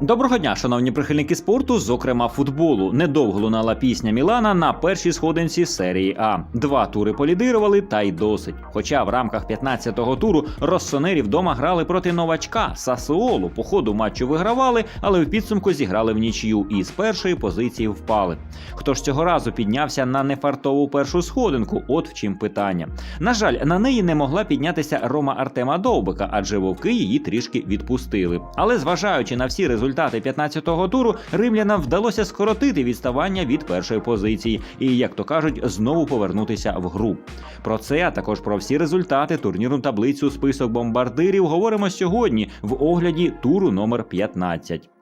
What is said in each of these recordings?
Доброго дня, шановні прихильники спорту, зокрема футболу. Недовго лунала пісня Мілана на першій сходинці серії А. Два тури полідирували, та й досить. Хоча в рамках 15-го туру Россонері вдома грали проти новачка Сасуолу. По ходу матчу вигравали, але в підсумку зіграли в нічию і з першої позиції впали. Хто ж цього разу піднявся на нефартову першу сходинку? От в чим питання. На жаль, на неї не могла піднятися Рома Артема Довбика, адже вовки її трішки відпустили. Але зважаючи на всі результати 15-го туру, римлянам вдалося скоротити відставання від першої позиції і, як то кажуть, знову повернутися в гру. Про це, а також про всі результати, турнірну таблицю, список бомбардирів говоримо сьогодні в огляді туру номер 15.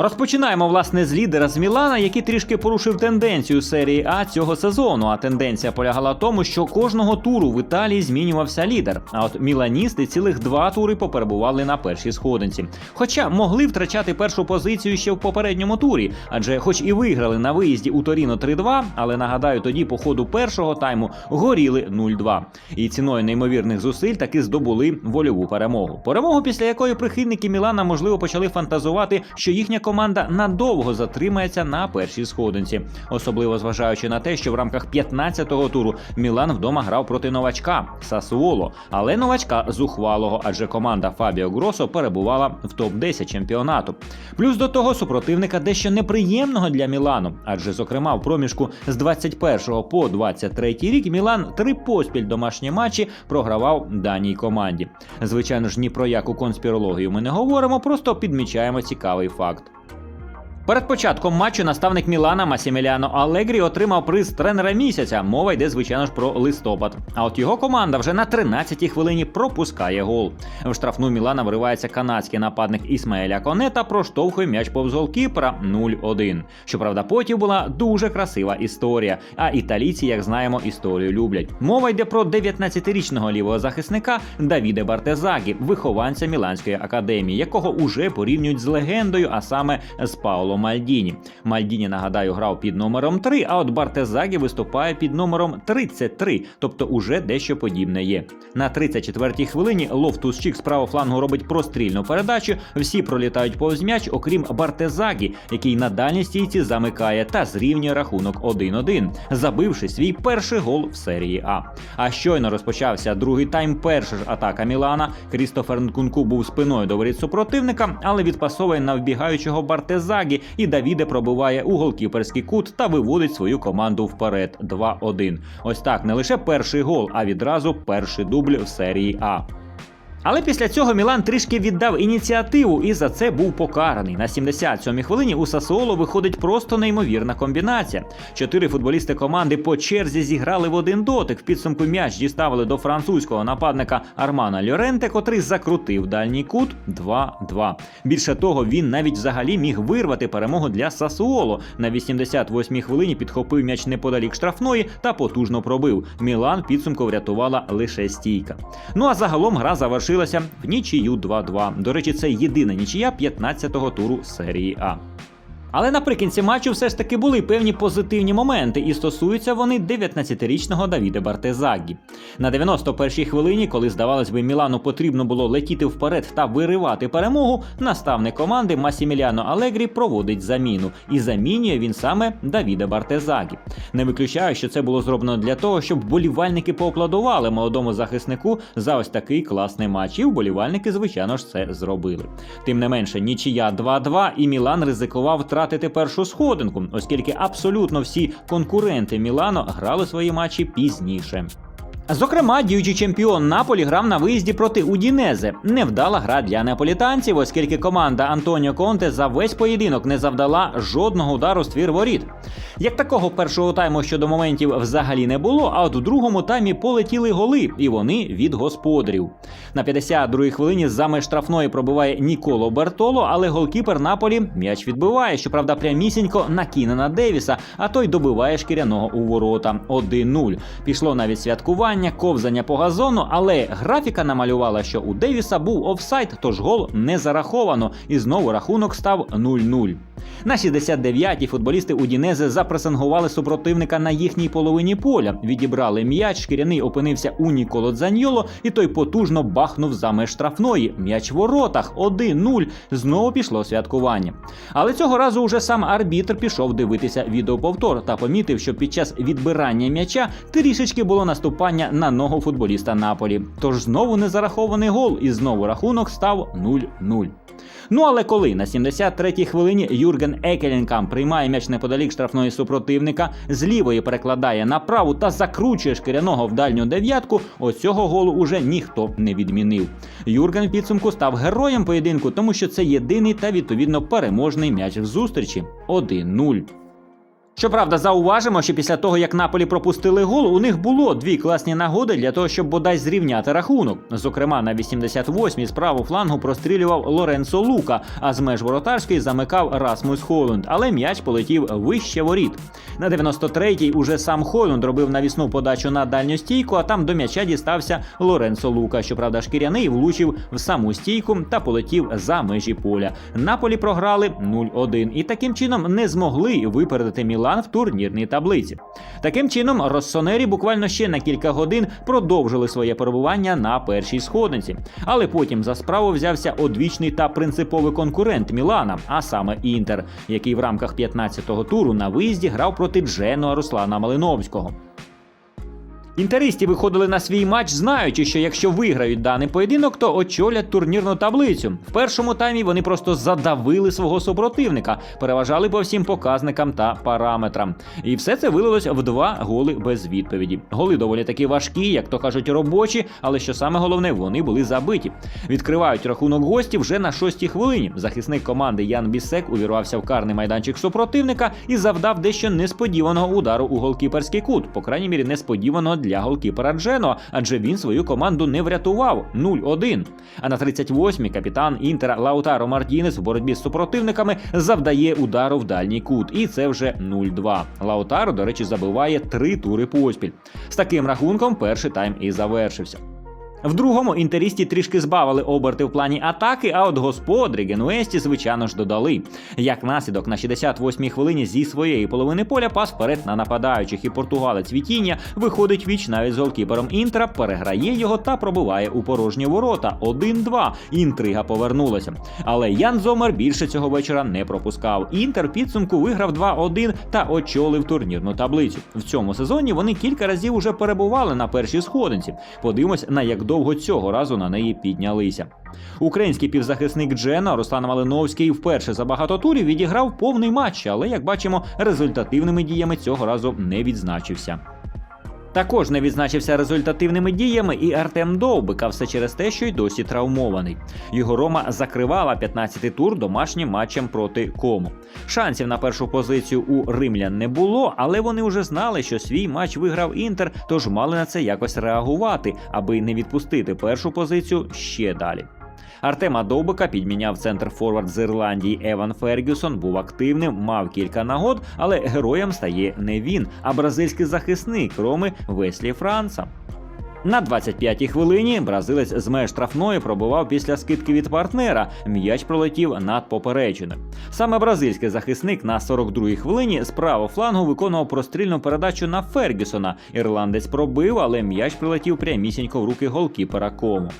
Розпочинаємо власне з лідера з Мілана, який трішки порушив тенденцію серії А цього сезону. А тенденція полягала в тому, що кожного туру в Італії змінювався лідер. А от міланісти цілих два тури поперебували на першій сходинці. Хоча могли втрачати першу позицію ще в попередньому турі, адже, хоч і виграли на виїзді у Торіно 3-2, але нагадаю, тоді по ходу першого тайму горіли 0-2. І ціною неймовірних зусиль таки здобули вольову перемогу. Перемогу, після якої прихильники Мілана можливо почали фантазувати, що їхня команда надовго затримається на першій сходинці, особливо зважаючи на те, що в рамках 15-го туру Мілан вдома грав проти новачка Сасуоло, але новачка зухвалого, адже команда Фабіо Гросо перебувала в топ-10 чемпіонату. Плюс до того супротивника дещо неприємного для Мілану, адже зокрема в проміжку з 21 по 23 рік Мілан три поспіль домашні матчі програвав даній команді. Звичайно ж, ні про яку конспірологію ми не говоримо, просто підмічаємо цікавий факт. Перед початком матчу наставник Мілана Масіміліано Алегрі отримав приз тренера місяця. Мова йде, звичайно ж, про листопад. А от його команда вже на 13-й хвилині пропускає гол. В штрафну Мілана вривається канадський нападник Ісмаеля Коне та проштовхує м'яч повз голкіпера 0-1. Щоправда, потім була дуже красива історія. А італійці, як знаємо, історію люблять. Мова йде про 19-річного лівого захисника Давіде Бартезагі, вихованця Міланської академії, якого уже порівнюють з легендою, а саме з Пауло Мальдіні. Мальдіні, нагадаю, грав під номером 3, а от Бартезагі виступає під номером 33, тобто уже дещо подібне є. На 34-й хвилині Лофтус Чік з правого флангу робить прострільну передачу. Всі пролітають повз м'яч, окрім Бартезагі, який на дальній стійці замикає та зрівнює рахунок 1-1, забивши свій перший гол в серії А. А щойно розпочався другий тайм. Перша ж атака Мілана. Крістофер Нкунку був спиною до воріт супротивника, але відпасовує на вбігаючого Бартезагі, і Давіде пробиває у голкіперський кут та виводить свою команду вперед 2-1. Ось так не лише перший гол, а відразу перший дубль в серії А. Але після цього Мілан трішки віддав ініціативу і за це був покараний. На 77-й хвилині у Сасуоло виходить просто неймовірна комбінація. Чотири футболісти команди по черзі зіграли в один дотик. В підсумку м'яч діставили до французького нападника Армана Льоренте, котрий закрутив дальній кут 2-2. Більше того, він навіть взагалі міг вирвати перемогу для Сасуоло. На 88-й хвилині підхопив м'яч неподалік штрафної та потужно пробив. Мілан підсумку врятувала лише стійка. Ну а загалом гра завершилася в нічию 2-2. До речі, це єдина нічия 15-го туру серії А. Але наприкінці матчу все ж таки були певні позитивні моменти, і стосуються вони 19-річного Давіде Бартезагі. На 91-й хвилині, коли здавалось би, Мілану потрібно було летіти вперед та виривати перемогу, наставник команди Масіміліано Алегрі проводить заміну, і замінює він саме Давіда Бартезагі. Не виключаю, що це було зроблено для того, щоб вболівальники поаплодували молодому захиснику за ось такий класний матч. І вболівальники, звичайно ж, це зробили. Тим не менше, нічия 2-2, і Мілан ризикував втратити першу сходинку, оскільки абсолютно всі конкуренти Мілано грали свої матчі пізніше. Зокрема, діючий чемпіон Наполі грав на виїзді проти Удінезе. Невдала гра для неаполітанців, оскільки команда Антоніо Конте за весь поєдинок не завдала жодного удару з твір воріт. Як такого першого тайму щодо моментів взагалі не було, а от у другому таймі полетіли голи, і вони від господарів. На 52-й хвилині за штрафної пробиває Ніколо Бертоло, але голкіпер Наполі м'яч відбиває, щоправда, прямісінько на Кінана Девіса, а той добиває шкіряного у ворота 1-0. Пішло навіть святкування ковзання по газону, але графіка намалювала, що у Девіса був офсайд, тож гол не зараховано, і знову рахунок став 0-0. На 69-й футболісти Удінезе запресингували супротивника на їхній половині поля, відібрали м'яч, шкіряний опинився у Ніколо Дзаньйоло, і той потужно бахнув за меж штрафної. М'яч в воротах 1-0. Знову пішло святкування. Але цього разу уже сам арбітр пішов дивитися відеоповтор та помітив, що під час відбирання м'яча трішечки було наступання на ногу футболіста Наполі. Тож знову не зарахований гол, і знову рахунок став 0-0. Ну але коли на 73-й хвилині Юрген Екелінкам приймає м'яч неподалік штрафної супротивника, з лівої перекладає на праву та закручує шкіряного в дальню дев'ятку, ось цього голу уже ніхто не відмінив. Юрген в підсумку став героєм поєдинку, тому що це єдиний та відповідно переможний м'яч в зустрічі 1-0. Щоправда, зауважимо, що після того, як Наполі пропустили гол, у них було дві класні нагоди для того, щоб бодай зрівняти рахунок. Зокрема, на 88-й з правого флангу прострілював Лоренцо Лука, а з меж воротарської замикав Расмус Хойлунд, але м'яч полетів вище воріт. На 93-й уже сам Хойлунд робив навісну подачу на дальню стійку, а там до м'яча дістався Лоренцо Лука. Щоправда, шкіряний влучив в саму стійку та полетів за межі поля. Наполі програли 0-1 і таким чином не змогли випередити Мілан в турнірній таблиці. Таким чином, Россонері буквально ще на кілька годин продовжили своє перебування на першій сходинці. Але потім за справу взявся одвічний та принциповий конкурент Мілана, а саме Інтер, який в рамках 15-го туру на виїзді грав проти Дженуа Руслана Малиновського. Інтеристі виходили на свій матч, знаючи, що якщо виграють даний поєдинок, то очолять турнірну таблицю. В першому таймі вони просто задавили свого супротивника, переважали по всім показникам та параметрам. І все це вилилось в два голи без відповіді. Голи доволі таки важкі, як то кажуть, робочі, але що саме головне, вони були забиті. Відкривають рахунок гостів вже на шостій хвилині. Захисник команди Ян Бісек увірвався в карний майданчик супротивника і завдав дещо несподіваного удару у голкіперський кут, по крайній мірі, несподіваного для голкіпера Джено, адже він свою команду не врятував 0-1. А на 38-й капітан Інтера Лаутаро Мартінес в боротьбі з супротивниками завдає удару в дальній кут, і це вже 0-2. Лаутаро, до речі, забиває три тури поспіль. З таким рахунком перший тайм і завершився. В другому інтерісті трішки збавили оберти в плані атаки, а от господарі Генуесті, звичайно ж, додали. Як наслідок на 68-й хвилині зі своєї половини поля пас вперед на нападаючих, і португалець Вітіння виходить віч навіть з голкіпером Інтера, переграє його та пробиває у порожні ворота. 1-2. Інтрига повернулася. Але Ян Зомер більше цього вечора не пропускав. Інтер підсумку виграв 2-1 та очолив турнірну таблицю. В цьому сезоні вони кілька разів уже перебували на першій сходинці. Подивимось на як довго цього разу на неї піднялися. Український півзахисник Джена Руслан Малиновський вперше за багато турів відіграв повний матч, але як бачимо, результативними діями цього разу не відзначився. Також не відзначився результативними діями і Артем Довбика, все через те, що й досі травмований. Його Рома закривала 15-й тур домашнім матчем проти Кому. Шансів на першу позицію у римлян не було, але вони вже знали, що свій матч виграв Інтер, тож мали на це якось реагувати, аби не відпустити першу позицію ще далі. Артема Довбика підміняв центр форвард з Ірландії Еван Фергюсон, був активним, мав кілька нагод, але героєм стає не він, а бразильський захисник Роми Веслі Франца. На 25-й хвилині бразилець з меж штрафної пробував після скидки від партнера. М'яч пролетів над поперечиною. Саме бразильський захисник на 42-й хвилині з правого флангу виконував прострільну передачу на Фергюсона. Ірландець пробив, але м'яч прилетів прямісінько в руки голкіпера Кому.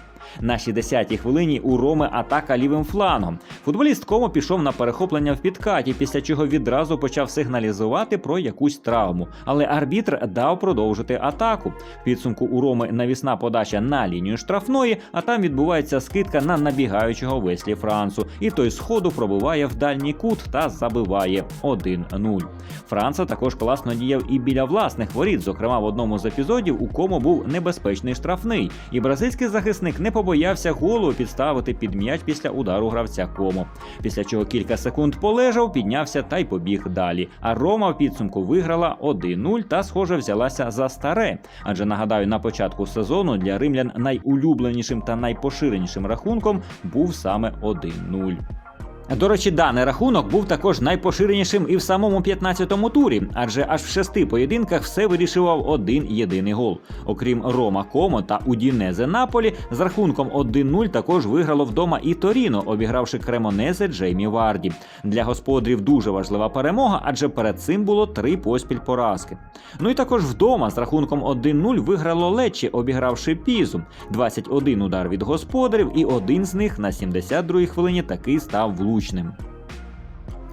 На 60-й хвилині у Роми атака лівим флангом. Футболіст Комо пішов на перехоплення в підкаті, після чого відразу почав сигналізувати про якусь травму. Але арбітр дав продовжити атаку. В підсумку у Роми навісна подача на лінію штрафної, а там відбувається скидка на набігаючого Веслі Франсу. І той сходу пробиває в дальній кут та забиває 1-0. Франца також класно діяв і біля власних воріт. Зокрема, в одному з епізодів у Комо був небезпечний штрафний, і бразильський захисник не побоявся голову підставити під м'яч після удару гравця Кому. Після чого кілька секунд полежав, піднявся та й побіг далі. А Рома в підсумку виграла 1-0 та, схоже, взялася за старе. Адже нагадаю, на початку сезону для римлян найулюбленішим та найпоширенішим рахунком був саме 1-0. До речі, даний рахунок був також найпоширенішим і в самому 15-му турі, адже аж в шести поєдинках все вирішував один єдиний гол. Окрім Рома Комо та Удінезе Наполі, з рахунком 1-0 також виграло вдома і Торіно, обігравши Кремонезе Джеймі Варді. Для господарів дуже важлива перемога, адже перед цим було три поспіль поразки. Ну і також вдома з рахунком 1-0 виграло Лечі, обігравши Пізу. 21 удар від господарів, і один з них на 72-й хвилині таки став влучним влучним.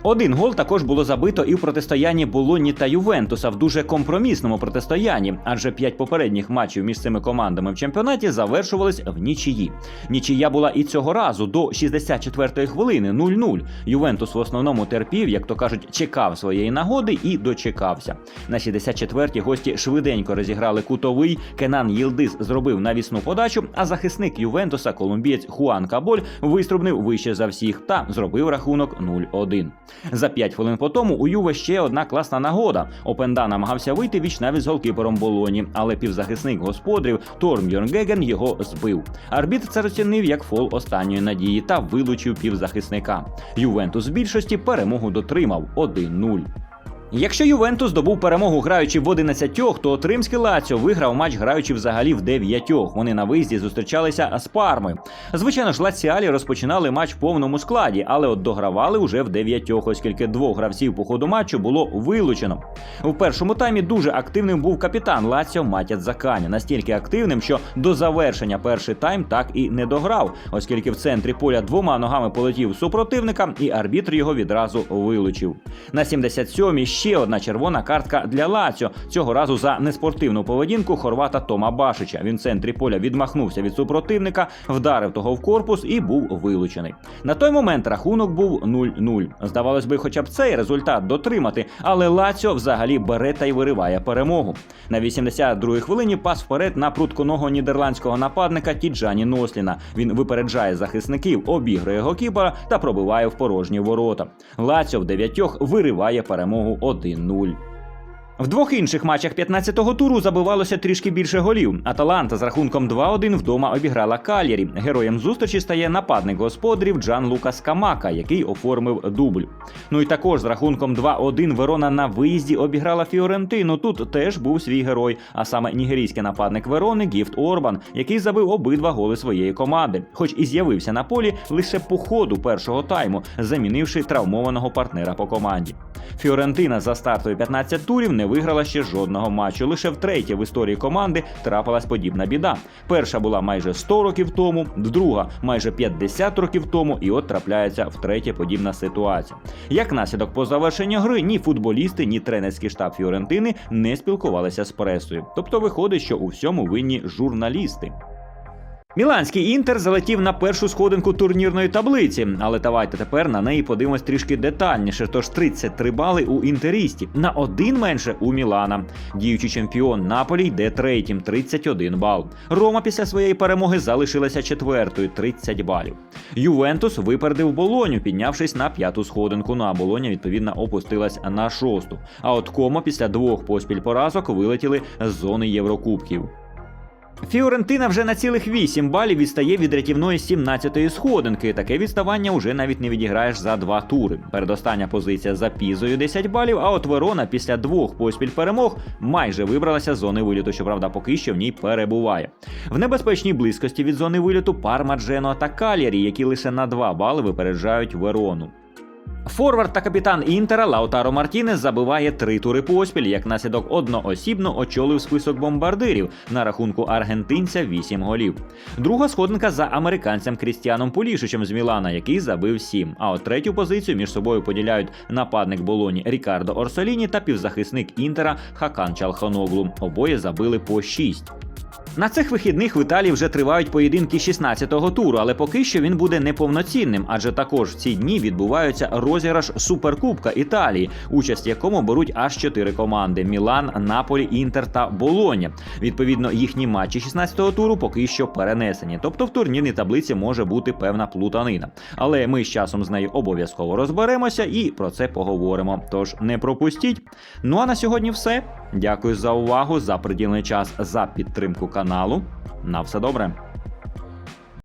Один гол також було забито і в протистоянні Болоні та Ювентуса в дуже компромісному протистоянні, адже п'ять попередніх матчів між цими командами в чемпіонаті завершувались в нічиї. Нічия була і цього разу до 64-ї хвилини 0-0. Ювентус в основному терпів, як то кажуть, чекав своєї нагоди і дочекався. На 64-й гості швиденько розіграли кутовий. Кенан Єлдис зробив навісну подачу, а захисник Ювентуса, колумбієць Хуан Каболь, виструбнив вище за всіх та зробив рахунок 0-1. За 5 хвилин по тому у Юве ще одна класна нагода. Опенда намагався вийти віч навіть з голкіпером Болоні, але півзахисник господарів Торм Геген його збив. Арбітр це розцінив як фол останньої надії та вилучив півзахисника. Ювентус в більшості перемогу дотримав 1-0. Якщо Ювентус здобув перемогу граючи в 11, то Римський Лаціо виграв матч граючи взагалі в 9. Вони на виїзді зустрічалися з Пармою. Звичайно ж, Лаціалі розпочинали матч в повному складі, але от догравали уже в 9, оскільки двох гравців по ходу матчу було вилучено. У першому таймі дуже активним був капітан Лаціо Матяц Заканя, настільки активним, що до завершення перший тайм так і не дограв, оскільки в центрі поля двома ногами полетів супротивника, і арбітр його відразу вилучив. На 77-й ще одна червона картка для Лаціо, цього разу за неспортивну поведінку хорвата Тома Башича. Він в центрі поля відмахнувся від супротивника, вдарив того в корпус і був вилучений. На той момент рахунок був 0-0. Здавалось би, хоча б цей результат дотримати, але Лаціо взагалі бере та й вириває перемогу. На 82-й хвилині пас вперед на прутконого нідерландського нападника Тіджані Носліна. Він випереджає захисників, обігрує гокіпера та пробиває в порожні ворота. Лаціо в дев'ятьох вириває перемогу 1-0. В двох інших матчах 15-го туру забивалося трішки більше голів. Аталанта з рахунком 2-1 вдома обіграла Кальєрі. Героєм зустрічі стає нападник господарів Джан Лукас Камака, який оформив дубль. Ну і також з рахунком 2-1 Верона на виїзді обіграла Фіорентину. Тут теж був свій герой, а саме нігерійський нападник Верони Гіфт Орбан, який забив обидва голи своєї команди, хоч і з'явився на полі лише по ходу першого тайму, замінивши травмованого партнера по команді. Фіорентина за стартові 15 турів не виграла ще жодного матчу. Лише втретє в історії команди трапилась подібна біда. Перша була майже 100 років тому, друга майже 50 років тому, і от трапляється втретє подібна ситуація. Як наслідок по завершенню гри ні футболісти, ні тренерський штаб Фіорентини не спілкувалися з пресою. Тобто виходить, що у всьому винні журналісти. Міланський інтер залетів на першу сходинку турнірної таблиці, але давайте тепер на неї подивимось трішки детальніше. Тож 33 бали у інтерісті, на один менше у Мілана. Діючий чемпіон Наполі йде третім, 31 бал. Рома після своєї перемоги залишилася четвертою, 30 балів. Ювентус випередив Болоню, піднявшись на п'яту сходинку. Ну а Болоня відповідно опустилась на шосту. А от Комо після двох поспіль поразок вилетіли з зони Єврокубків. Фіорентина вже на цілих 8 балів відстає від рятівної 17-ї сходинки. Таке відставання вже навіть не відіграєш за два тури. Передостання позиція за пізою 10 балів. А от Верона після двох поспіль перемог майже вибралася з зони виліту, щоправда, поки що в ній перебуває. В небезпечній близькості від зони виліту Парма, Джено та Калєрі, які лише на 2 бали випереджають Верону. Форвард та капітан Інтера Лаутаро Мартінес забиває три тури поспіль, як наслідок одноосібно очолив список бомбардирів на рахунку аргентинця 8 голів. Друга сходинка за американцем Крістіаном Полішичем з Мілана, який забив 7. А от третю позицію між собою поділяють нападник Болоні Рікардо Орсоліні та півзахисник Інтера Хакан Чалханоглу. Обоє забили по 6. На цих вихідних в Італії вже тривають поєдинки 16-го туру, але поки що він буде неповноцінним, адже також в ці дні відбуваються розіграш Суперкубка Італії, участь в якому беруть аж чотири команди: Мілан, Наполі, Інтер та Болоня. Відповідно, їхні матчі 16-го туру поки що перенесені. Тобто в турнірній таблиці може бути певна плутанина. Але ми з часом з нею обов'язково розберемося і про це поговоримо. Тож не пропустіть. Ну а на сьогодні все. Дякую за увагу, за приділений час, за підтримку каналу. На все добре.